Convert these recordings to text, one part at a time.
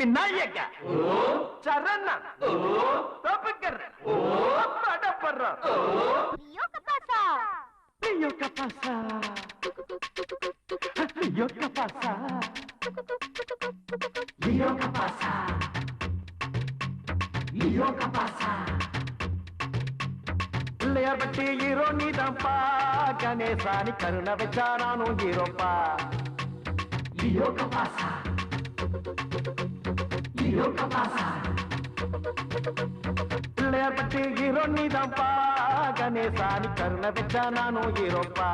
Vinayaka சரணன் தப்புக்கர் படப்படுற Io che passa? Io che passa? Io che passa? Io che passa? Io che passa? Pillaiyar பட்டி hero நீதான்ப்பா கணேசானி கருணை வச்சா நானும் ஹீரோப்பா லியோ கபாசா லியோ கபாசா பிள்ளையார் பட்டி ஹீரோ நீதான்ப்பா கணேசானி கருணை வச்சா நானும் ஹீரோப்பா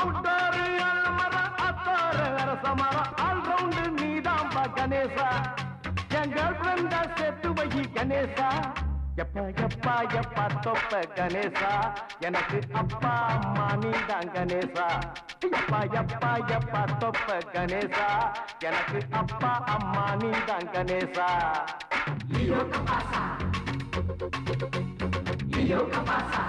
அவுட்டாரு அல்மர அத்தாரு அரசமர ஆல் ரவுண்டு நீதான்ப்பா கணேசா. என் கேர்ள் ஃப்ரெண்டா செத்து வை கணேசா. எப்பா எப்பா எப்பா தொப்ப கணேசா. எனக்கு அப்பா அம்மா நீதான் கணேசா. எப்பா எப்பா எப்பா தொப்ப கணேசா. எனக்கு அப்பா அம்மா நீதான் கணேசா. லியோ கபாசா. லியோ கபாசா.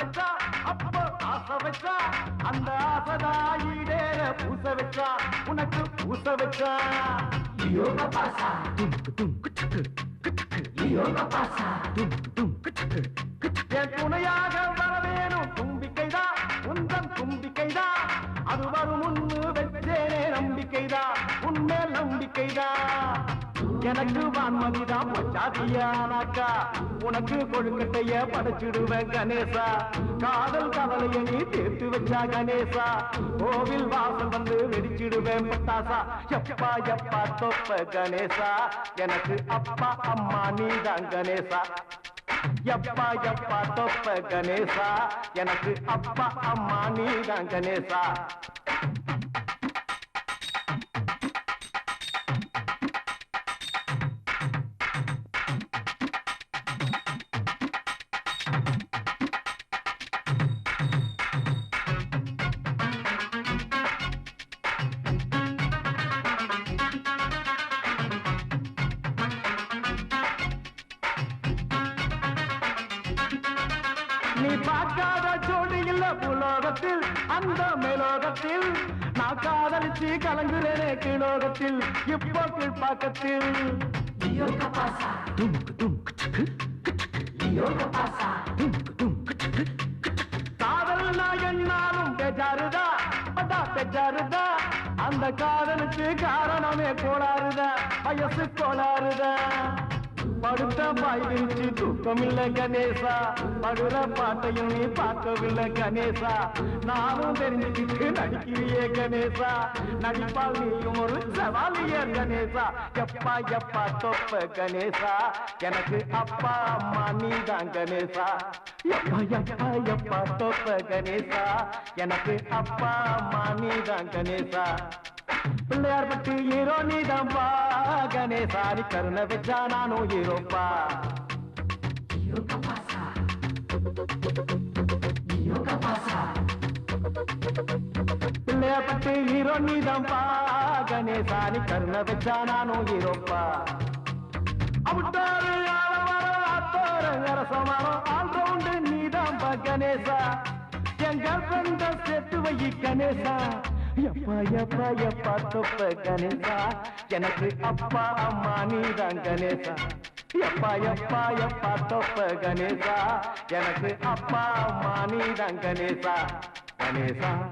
வச்சா அப்ப ஆசை வச்சா அந்த ஆசைதாயிடேற பூச வச்சா உனக்கு பூச வச்சா யோக பாசா யோக பாசா என் துணையாக எனக்கு வான்மதிதான் பச்சாதியானாக்கா உனக்கு கொழுக்கட்டைய படைச்சிடுவேன் கணேசா. காதல் கவலைய நீ தேர்த்து வச்சா கணேசா. கோவில் வாசல் வந்து வெடிச்சிடுவேன் பட்டாசா. எப்பா எப்பா தொப்ப கணேசா. எனக்கு அப்பா அம்மா நீதான் கணேசா. எப்பா எப்பா தொப்ப கணேசா. எனக்கு அப்பா அம்மா நீதான் கணேசா. நீ பார்க்காத ஜோடி இல்ல புலோகத்தில் அந்த மேலோகத்தில். நான் காதலிச்சு கலங்குறேனே கீழோகத்தில் இப்போ கீழ்பாக்கத்தில் காதல் நான் என்னாலும் பெஜாருதா அடா பெஜாருதா அந்த காதலுக்கு காரணமே கோளாறுதா? வயசு கோளாறுதா? படுத்த பாய் விரிச்சு தூக்கம் கணேசா. படுற பாட்டையும் நீ பார்க்கவில்லை கணேசா. நானும் தெரிஞ்சுக்கிட்டு நடிக்கிறியே கணேசா. நடிப்பால் நீயும் ஒரு சவாலிய கணேசா. எப்பா எப்பா தொப்ப கணேசா. எனக்கு அப்பா அம்மா நீதான் கணேசா. எப்பா எப்பா எப்பா தொப்ப கணேசா. எனக்கு அப்பா அம்மா நீதான் கணேசா. பிள்ளையார் பட்டு ஹீரோ நீதான்பா கணேசா நீ கருணை வச்சா நானும் ஹீரோப்பா பிள்ளையார் பட்டு ஹீரோ நீதான்பா கணேசா நீ கருணை வச்சா நானும் ஹீரோப்பா அவுட்டாரு கணேசா. என் ஃப்ரெண்ட சேர்த்து வை கணேசா. எப்பா எப்பா எப்பா தொப்ப கணேசா. எனக்கு அப்பா அம்மா நீதான் கணேசா. எப்பா எப்பா எப்பா தொப்ப கணேசா. எனக்கு அப்பா அம்மா நீதான் கணேசா. கணேசா.